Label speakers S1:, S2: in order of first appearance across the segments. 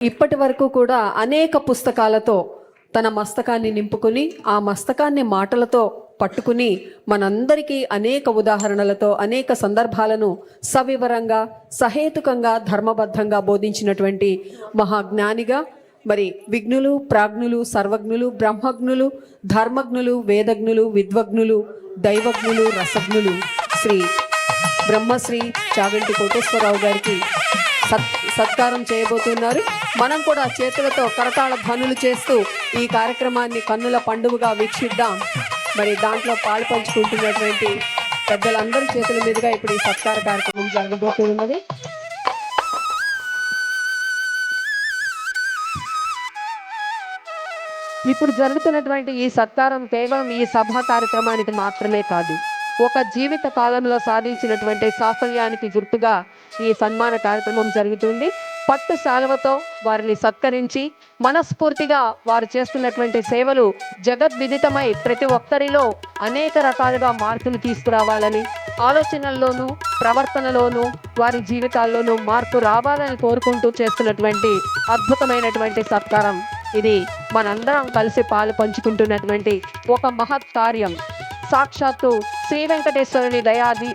S1: ఇప్పటి వరకు కూడా అనేక పుస్తకాలతో తన మస్తకాన్ని నింపుకుని ఆ మస్తకాన్ని మాటలతో పట్టుకుని మనందరికీ అనేక ఉదాహరణలతో అనేక సందర్భాలను సవివరంగా సహేతుకంగా ధర్మబద్ధంగా బోధించినటువంటి మహాజ్ఞానిగా మరి విఘ్నులు ప్రాజ్ఞులు సర్వజ్ఞులు బ్రహ్మజ్ఞులు ధర్మజ్ఞులు వేదజ్ఞులు విద్వజ్ఞులు దైవజ్ఞులు రసజ్ఞులు శ్రీ బ్రహ్మశ్రీ చాగంటి కోటేశ్వరరావు గారికి సత్ సత్కారం చేయబోతున్నారు. మనం కూడా చేతులతో కరతాళ ధ్వనులు చేస్తూ ఈ కార్యక్రమాన్ని కన్నుల పండుగగా వీక్షిద్దాం. మరి దాంట్లో పాలు పంచుకుంటున్నటువంటి పెద్దలందరి చేతుల మీదుగా ఇప్పుడు ఈ సత్కార కార్యక్రమం జరగబోతున్నది. ఇప్పుడు జరుగుతున్నటువంటి ఈ సత్కారం కేవలం ఈ సభా కార్యక్రమానికి మాత్రమే కాదు. ఒక జీవిత కాలంలో సాధించినటువంటి సాఫల్యానికి గుర్తుగా ఈ సన్మాన కార్యక్రమం జరుగుతుంది. పట్టు శాలవతో వారిని సత్కరించి మనస్ఫూర్తిగా వారు చేస్తున్నటువంటి సేవలు జగద్విదితమై ప్రతి ఒక్కరిలో అనేక రకాలుగా మార్పులు తీసుకురావాలని ఆలోచనల్లోనూ ప్రవర్తనలోనూ వారి జీవితాల్లోనూ మార్పు రావాలని కోరుకుంటూ చేస్తున్నటువంటి అద్భుతమైనటువంటి సత్కారం. ఇది మనందరం కలిసి పాలు పంచుకుంటున్నటువంటి ఒక మహత్ కార్యం సాక్షాత్తు శ్రీ వెంకటేశ్వరుని దయాది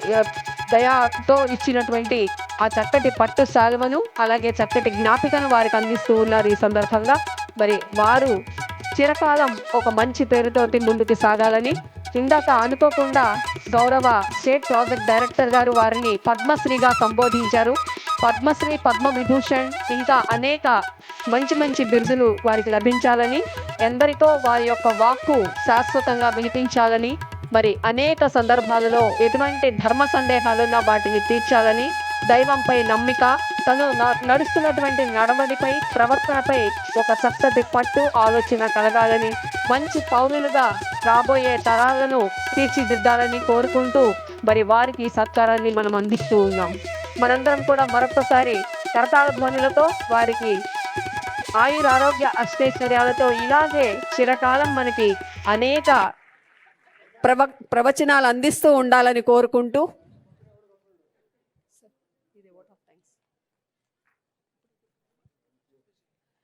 S1: దయాతో ఇచ్చినటువంటి ఆ చక్కటి పట్టు శాలువను అలాగే చక్కటి జ్ఞాపికను వారికి అందిస్తూ ఉన్నారు ఈ సందర్భంగా. మరి వారు చిరకాలం ఒక మంచి పేరుతోటి ముందుకు సాగాలని ఇందాక అనుకోకుండా గౌరవ స్టేట్ ప్రాజెక్ట్ డైరెక్టర్ గారు వారిని పద్మశ్రీగా సంబోధించారు. పద్మశ్రీ పద్మ విభూషణ్ ఇంకా అనేక మంచి మంచి బిరుదులు వారికి లభించాలని ఎందరితో వారి యొక్క వాక్కు శాశ్వతంగా వినిపించాలని మరి అనేక సందర్భాలలో ఎటువంటి ధర్మ సందేహాలున్నా వాటిని తీర్చాలని దైవంపై నమ్మిక తను న- నడుస్తున్నటువంటి నడవడిపై ప్రవర్తనపై ఒక చక్కటి పట్టు ఆలోచన కలగాలని మంచి పౌరులుగా రాబోయే తరాలను తీర్చిదిద్దాలని కోరుకుంటూ మరి వారికి ఈ సత్కారాన్ని మనం అందిస్తూ ఉన్నాం. మనందరం కూడా మరొకసారి కరతాళ ధ్వనులతో వారికి ఆయుర ఆరోగ్య అష్టైశ్వర్యాలతో ఇలాగే చిరకాలం మనకి అనేక ప్రవ ప్రవచనాలు అందిస్తూ ఉండాలని కోరుకుంటూ.